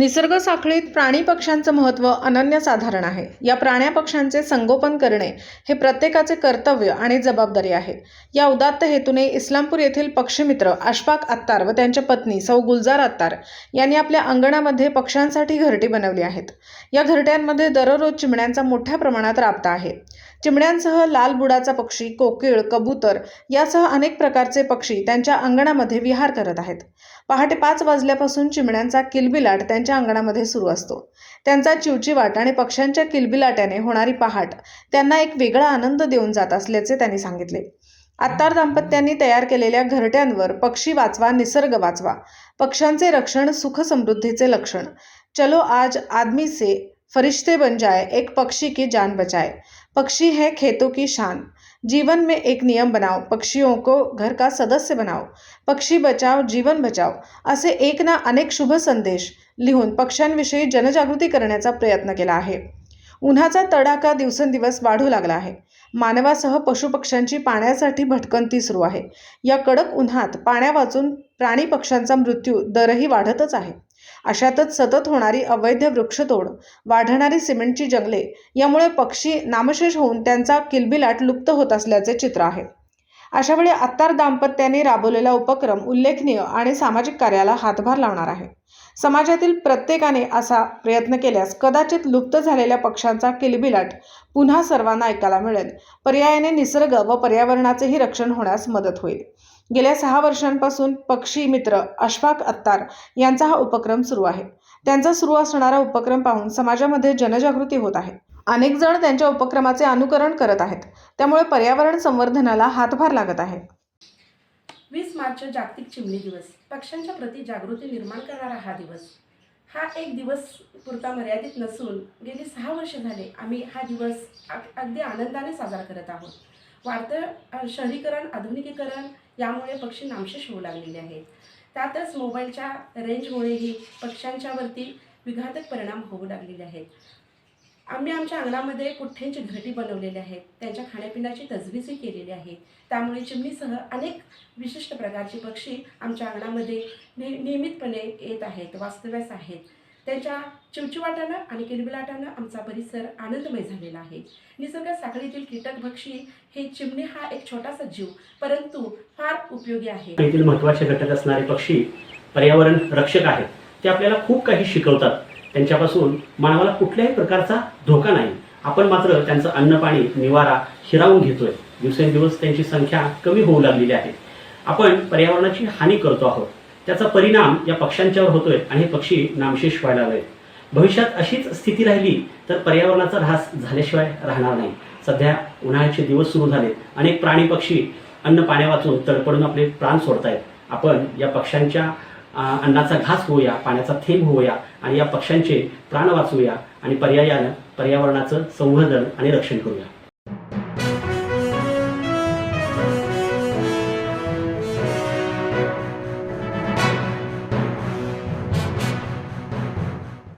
निसर्ग साखळीत प्राणी पक्ष्यांचं महत्त्व अनन्यसाधारण आहे. या प्राण्या पक्ष्यांचे संगोपन करणे हे प्रत्येकाचे कर्तव्य आणि जबाबदारी आहे. या उदात्त हेतूने इस्लामपूर येथील पक्षीमित्र अशफाक अत्तार व त्यांच्या पत्नी सौ गुलजार अत्तार यांनी आपल्या अंगणामध्ये पक्ष्यांसाठी घरटी बनवली आहेत. या घरट्यांमध्ये दररोज चिमण्यांचा मोठ्या प्रमाणात राबता आहे. चिमण्यांसह लाल बुडाचा पक्षी कोकिळ कबूतर यासह अनेक प्रकारचे पक्षी त्यांच्या अंगणामध्ये विहार करत आहेत. पहाटे पाच वाजल्यापासून चिमण्यांचा किलबिलाट त्यांच्या अंगणामध्ये सुरू असतो. त्यांचा चिवचिवाट आणि पक्ष्यांच्या किलबिलाट्याने होणारी पहाट त्यांना एक वेगळा आनंद देऊन जात असल्याचे त्यांनी सांगितले. आत्तार दाम्पत्यांनी तयार केलेल्या घरट्यांवर पक्षी वाचवा निसर्ग वाचवा. पक्ष्यांचे रक्षण सुख समृद्धीचे लक्षण. चलो आज आदमी से फरिश्ते बन जाए एक पक्षी की जान बचाए। पक्षी है खेतों की शान। जीवन में एक नियम बनाओ पक्षियों को घर का सदस्य बनाओ। पक्षी बचाव जीवन बचाव असे एक ना अनेक शुभ संदेश लिहून पक्ष्यांविषयी जनजागृती करण्याचा प्रयत्न केला आहे. उन्हाचा तडाखा दिवसेंदिवस वाढू लागला आहे. मानवासह पशुपक्ष्यांची पाण्यासाठी भटकंती सुरू आहे. या कडक उन्हात पाण्या वाचून प्राणी पक्ष्यांचा मृत्यू दरही वाढतच आहे. अशातच सतत होणारी अवैध वृक्षतोड वाढणारी सिमेंटची जंगले यामुळे पक्षी नामशेष होऊन त्यांचा किलबिलाट लुप्त होत असल्याचे चित्र आहे. अशावेळी आत्तार दाम्पत्याने राबवलेला उपक्रम उल्लेखनीय आणि सामाजिक कार्याला हातभार लावणार आहे. समाजातील प्रत्येकाने असा प्रयत्न केल्यास कदाचित लुप्त झालेल्या पक्ष्यांचा किलबिलाट पुन्हा सर्वांना ऐकायला मिळेल. पर्यायाने निसर्ग व पर्यावरणाचेही रक्षण होण्यास मदत होईल. गेल्या सहा वर्षांपासून पक्षी मित्र अशफाक अत्तार यांचा हा उपक्रम सुरू आहे. त्यांचा सुरू असणारा उपक्रम पाहून समाजामध्ये जनजागृती होत आहे. अनेक जण त्यांच्या उपक्रमाचे अनुकरण करत आहेत. त्यामुळे पर्यावरण संवर्धनाला हातभार लागत आहे. वीस मार्च जागतिक चिमणी दिवस. पक्ष्यांच्या प्रति जागृती निर्माण करणारा हा दिवस. हा एक दिवस पुरता मर्यादित नसून गेली सहा वर्ष झाले आम्ही हा दिवस अग- अगदी आनंदाने साजरा करत आहोत. वाढतं शहरीकरण आधुनिकीकरण यामुळे पक्षी नामशेष होऊ लागलेले आहेत. त्यातच मोबाईलच्या रेंजमुळेही पक्ष्यांच्यावरती विघातक परिणाम होऊ लागलेले आहेत. आम्ही आमच्या अंगणामध्ये कुठ्ठ्यांची घरटी बनवलेली आहेत त्यांच्या खाण्यापिण्याची तजवीजही केलेली आहे. त्यामुळे चिमणीसह अनेक विशिष्ट प्रकारचे पक्षी आमच्या अंगणामध्ये नि नियमितपणे येत आहेत वास्तव्यास आहेत. त्यांच्या चिवचिवाटानं आणि किलबिलाटानं आमचा परिसर आनंदमय झालेला आहे. निसर्ग साखळीतील कीटक भक्षी हे चिमणी हा एक छोटासा जीव परंतु फार उपयोगी आहे. येथील घटक असणारे पक्षी पर्यावरण रक्षक आहेत. ते आपल्याला खूप काही शिकवतात. त्यांच्यापासून मानवाला कुठल्याही प्रकारचा धोका नाही. आपण मात्र त्यांचं अन्न पाणी निवारा हिरावून घेतोय. दिवसेंदिवस त्यांची संख्या कमी होऊ लागलेली आहे. आपण पर्यावरणाची हानी करतो आहोत. त्याचा परिणाम या पक्ष्यांच्यावर होतोय आणि हे पक्षी नामशेष व्हायला लागले भविष्यात अशीच स्थिती राहिली तर पर्यावरणाचा ऱ्हास झाल्याशिवाय राहणार नाही. सध्या उन्हाळ्याचे दिवस सुरू झाले अनेक प्राणी पक्षी अन्न पाण्या वाचून तडपडून आपले प्राण सोडतायत. आपण या पक्ष्यांच्या अन्नाचा घास होऊया पाण्याचा थेंब होऊया आणि या पक्ष्यांचे प्राण वाचवूया आणि पर्यायानं पर्यावरणाचं संवर्धन आणि रक्षण करूया.